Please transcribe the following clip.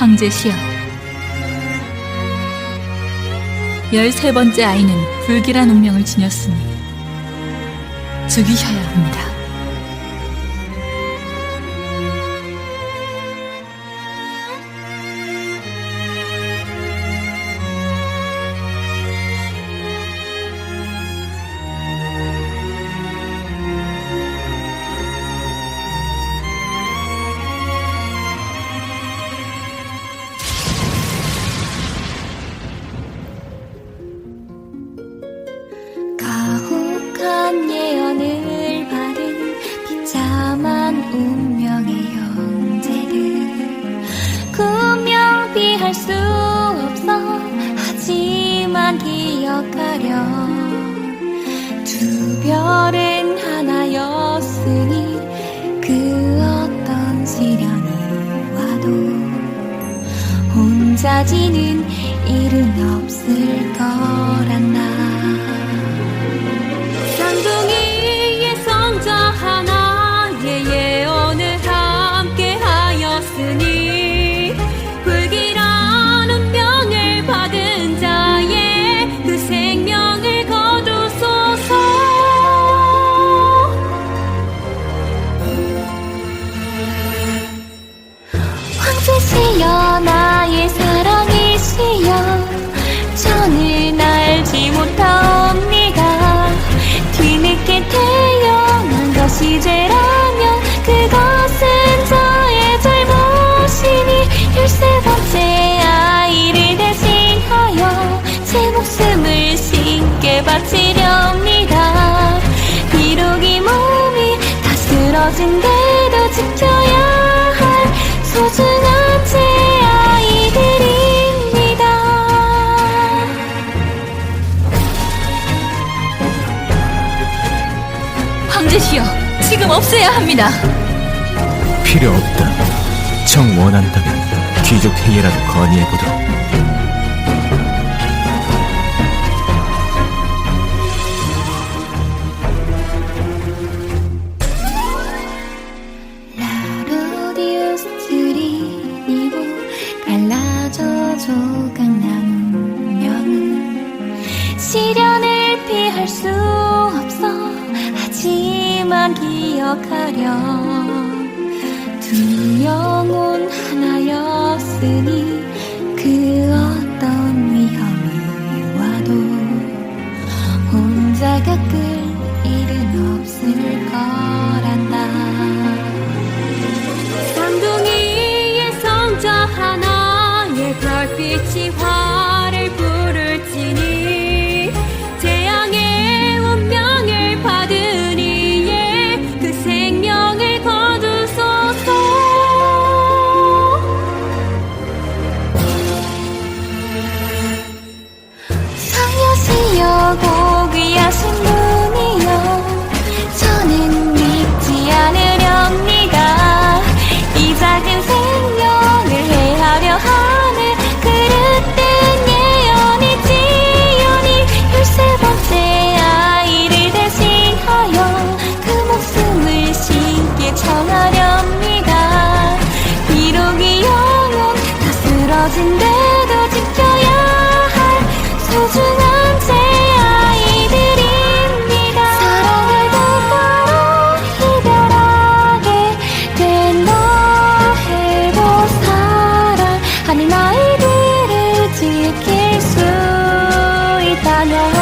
황제시여. 열세 번째 아이는 불길한 운명을 지녔으니 죽이셔야 합니다. 운명의 형제들. 분명 피할 수 없어. 하지만 기억하렴 두 별은 하나였으니 그 어떤 시련이 와도 혼자 지는 일은 없을 거란 나. 쌍둥이 쓰러진데도 지켜야 할 소중한 제 아이들입니다 황제시여, 지금 없애야 합니다. 필요 없다. 정 원한다면 귀족 회의라도 건의해보도록. 시련을 피할 수 없어. 하지만 기억하렴. 두 영혼 하나였으니 커진데도 지켜야 할 소중한 제 아이들입니다. 사랑을 더불어 이별하게 된너 해도 사랑하는 아이들을 지킬 수 있다면